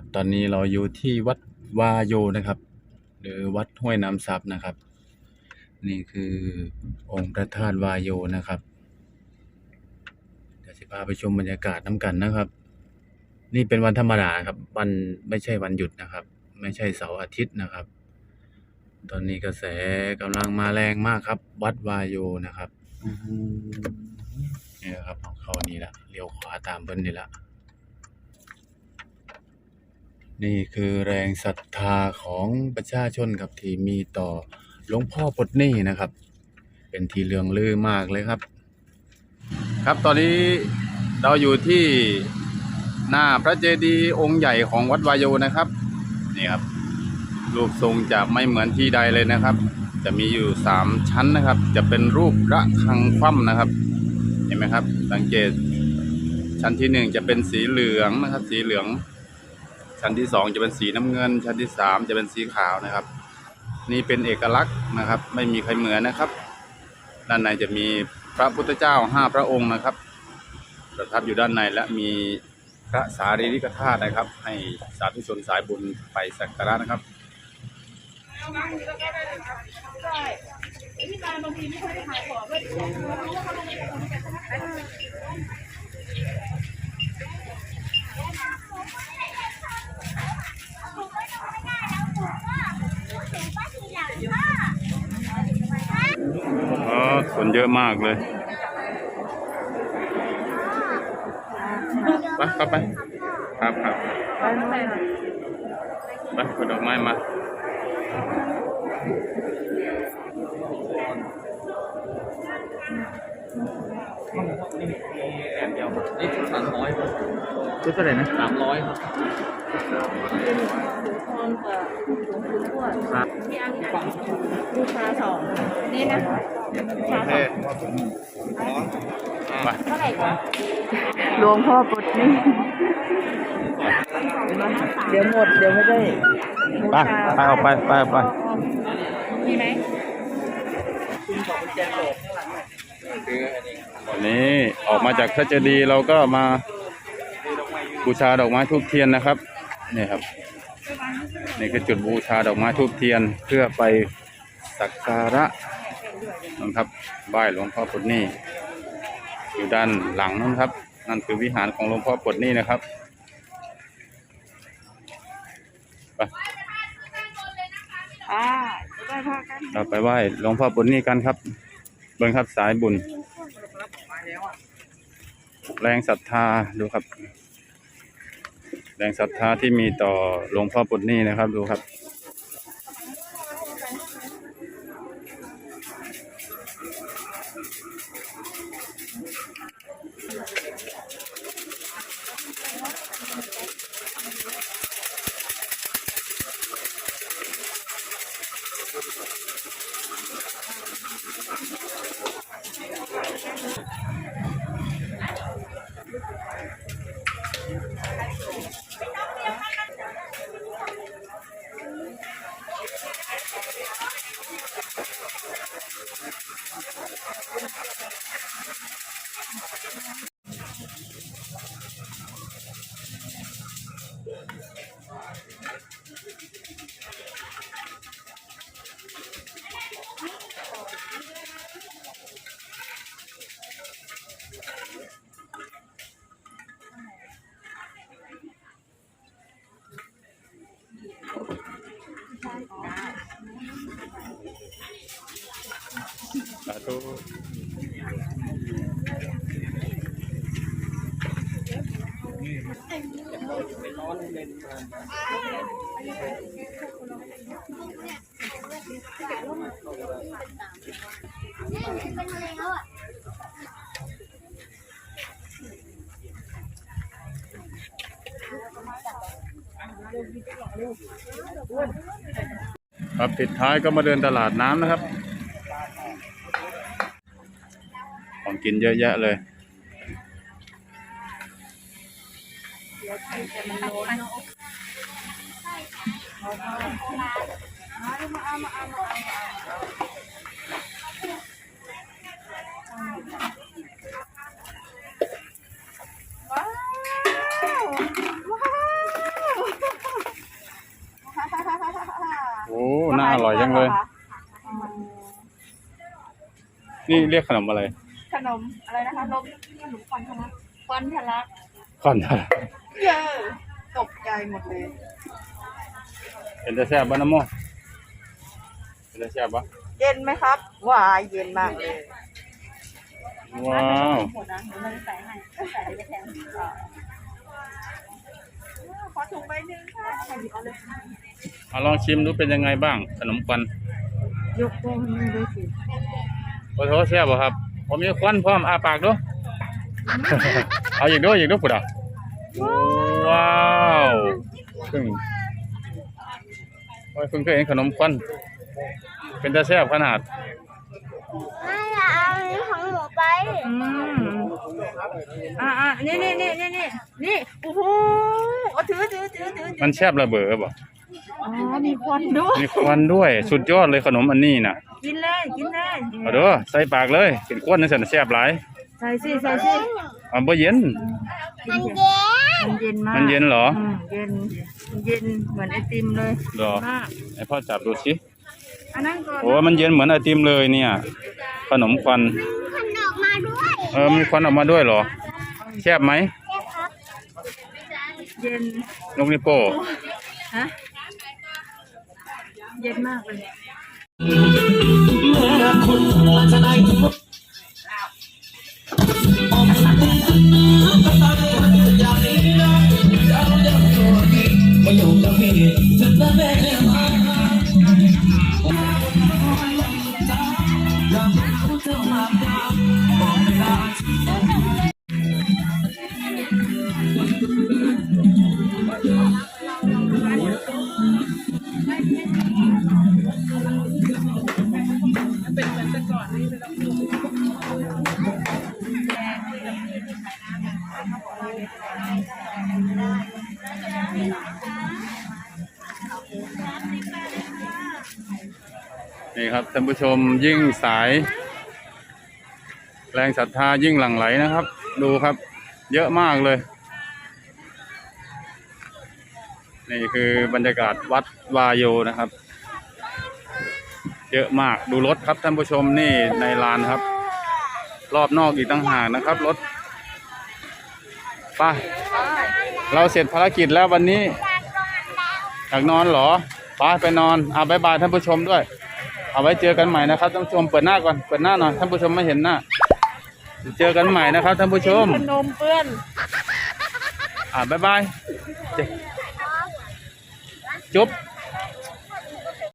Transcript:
ครับ ตอนนี้เราอยู่ที่วัดวาโยนะครับ หรือวัดห้วยน้ำซับนะครับ นี่คือองค์พระธาตุวาโยนะครับเดี๋ยวจะพาไปชมบรรยากาศน้ำกันนะครับ นี่เป็นวันธรรมดาครับ วันไม่ใช่วันหยุดนะครับ ไม่ใช่เสาร์อาทิตย์นะครับ ตอนนี้กระแสกำลังมาแรงมากครับ วัดวาโยนะครับอื้อหือนี่นะครับเข้านี่ละเลี้ยวขวาตามเบิ้ลนี่ละ นี่คือแรงศรัทธาของประชาชนครับที่มีต่อหลวงพ่อปดนี้นะครับ เป็นที่เลืองลือมากเลยครับ ครับตอนนี้เราอยู่ที่หน้าพระเจดีย์องค์ใหญ่ของวัดวายโยนะครับนี่ครับรูปทรงจะไม่เหมือนที่ใดเลยนะครับ จะมีอยู่สามชั้นนะครับ จะเป็นรูประฆังคว่ำนะครับ เห็นไหมครับ สังเกตชั้นที่หนึ่งจะเป็นสีเหลืองนะครับ สีเหลือง ชั้นที่สองจะเป็นสีน้ำเงิน ชั้นที่สามจะเป็นสีขาวนะครับ นี่เป็นเอกลักษณ์นะครับ ไม่มีใครเหมือนนะครับ ด้านในจะมีพระพุทธเจ้าห้าพระองค์นะครับ ประทับอยู่ด้านในและมีพระสารีริกธาตุนะครับ ให้สาธุชนสายบุญไปสักการะนะครับอ๋อ คนเยอะมากเลย ไปไปไป ครับครับไปกดดอกไม้มาแอนเดียวครับนี่สามร้อยครับชุดเท่าไหร่นะสามร้อยครับ เป็นหลวงพ่อกับหลวงปู่ทวดครับบูชาสองนี่นะบูชาสองเท่าไหร่คะหลวงพ่อปลดหนี่เดี๋ยวหมด เดี๋ยวไม่ได้ไปไปออกไปไปออกไปมีไหมนนี้วันนี้ออกมาจากพระเจดีย์เราก็มาบูชาดอกไม้ทูบเทียนนะครับ นี่ครับ นี่คือจุดบูชาดอกไม้ทูบเทียนเพื่อไปสักการะนะครับไหว้หลวงพ่อปลดหนี้อยู่ด้านหลังนั่นครับ นั่นคือวิหารของหลวงพ่อปลดหนี้นะครับไปอ่าจะได้พากันเราไปไหว้หลวงพ่อปลดหนี้กันครับ เบิ่งครับสายบุญ แรงศรัทธาดูครับ แรงศรัทธาที่มีต่อหลวงพ่อปุณณีนะครับดูครับ ครับปิดท้ายก็มาเดินตลาดน้ำนะครับ ของกินเยอะแยะเลย โอ้น่าอร่อยจังเลย นี่เรียกขนมอะไร ขนมอะไรนะคะนมขนมควันทะลักควันทะลักควันทะลักเยอะตกใจหมดเลย เป็นจะแซ่บบ้าน้ำโมเป็นจะแซ่บปะเย็นไหมครับว้ายเย็นมากเลยว้าวหมดนะเดี๋ยวมันใส่ให้ใส่ไปแทนอ่าขอถุงใบหนึ่งค่ะใส่หยิบเอาเลยเอาลองชิมดูเป็นยังไงบ้าง ขนมควันยกโป้ให้ด้วยสิโอ้โหแซ่บบ่ครับ ผมมีควันพร้อมอาปากดูเอาอีกด้วยอีกด้วยปุ๊ดอะว้าวเพิ่ง โอ้ยเพิ่งเคยเห็นขนมควันเป็นตาแซ่บขนาดไม่เอาของหนูไป อืมอ่าอ่านี่นี่นี่นี่นี่นี่โอ้โหเอาถือถือถือถือถือมันแซ่บระเบ้อบ่อ๋อมีควันด้วยมีควันด้วยสุดยอดเลยขนมอันนี้น่ะกินเลยกินเลยเอาเด้อใส่ปากเลยเป็นควันนั่นสันแซ่บหลายใส่สิใส่สิอ่าบ่เย็นมันเย็น มันเย็นมากมันเย็นเหรออืมเย็นมันเย็นเหมือนไอติมเลยเหรอ มากให้พ่อจับดูสิอันนั้นก่อนโอ้มันเย็นเหมือนไอติมเลยเนี่ย ขนมควันมันออกมาด้วยเออมีควันออกมาด้วยเหรอแซ่บไหมใช่ครับเย็นนกนิโป้ฮะเย็นมากเลย นี่ครับท่านผู้ชมยิ่งสาย แรงศรัทธายิ่งหลั่งไหลนะครับ ดูครับ เยอะมากเลย นี่คือบรรยากาศวัดวายโยนะครับ เยอะมากดูรถครับท่านผู้ชมนี่ในลานครับ รอบนอกอีกตั้งหากนะครับรถไปเราเสร็จภารกิจแล้ววันนี้อยากนอนเหรอไปไปนอนเอาบายบายท่านผู้ชมด้วย เอาไว้เจอกันใหม่นะครับท่านผู้ชมเปิดหน้าก่อนเปิดหน้าหน่อยท่านผู้ชมไม่เห็นหน้าเจอกันใหม่นะครับท่านผู้ชมขนมเปื้อน อ่าบายบายจุ๊บ